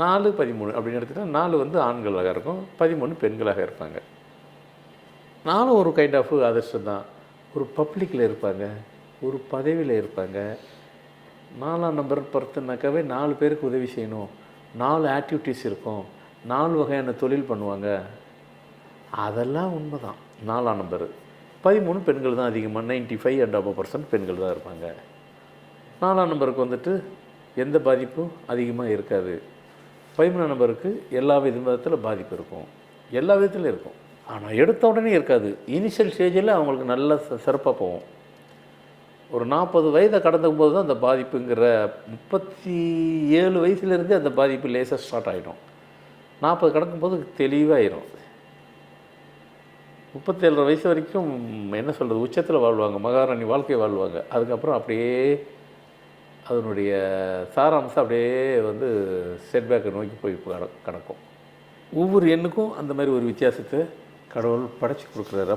நாலு பதிமூணு அப்படின்னு எடுத்துகிட்டா நாலு வந்து ஆண்களாக இருக்கும் பதிமூணு பெண்களாக இருப்பாங்க. நானும் ஒரு கைண்ட் ஆஃப் அதிர்ஷ்டம் தான். ஒரு பப்ளிக்கில் இருப்பாங்க ஒரு பதவியில் இருப்பாங்க. நாலாம் நம்பர் பொறுத்தனாக்காவே நாலு பேருக்கு உதவி செய்யணும். நாலு ஆக்டிவிட்டீஸ் இருக்கும். நாலு வகையான தொழில் பண்ணுவாங்க. அதெல்லாம் உண்மை தான் நாலாம் நம்பரு பதிமூணு பெண்கள் தான் அதிகமாக ninety five and above percent பெண்கள் தான் இருப்பாங்க. நாலாம் நம்பருக்கு வந்துட்டு எந்த பாதிப்பும் அதிகமாக இருக்காது. பதிமூணாம் நம்பருக்கு எல்லா விதத்தில் பாதிப்பு இருக்கும். எல்லா விதத்துலையும் இருக்கும். ஆனால் எடுத்த உடனே இருக்காது. இனிஷியல் ஸ்டேஜில் அவங்களுக்கு நல்ல சிறப்பாக போகும். ஒரு நாற்பது வயதை கடந்த போது தான் அந்த பாதிப்புங்கிற முப்பத்தி ஏழு வயசுலேருந்தே அந்த பாதிப்பு லேசாக ஸ்டார்ட் ஆகிடும் நாற்பது கடக்கும்போது தெளிவாயிரும். முப்பத்தேழரை வயசு வரைக்கும் என்ன சொல்கிறது உச்சத்தில் வாழ்வாங்க. மகாராணி வாழ்க்கை வாழ்வாங்க. அதுக்கப்புறம் அப்படியே அதனுடைய சாராம்சம் அப்படியே வந்து செட்பேக்கை நோக்கி போய் கட- ஒவ்வொரு எண்ணுக்கும் அந்த மாதிரி ஒரு வித்தியாசத்தை கடவுள் படைச்சி கொடுக்குறாரு.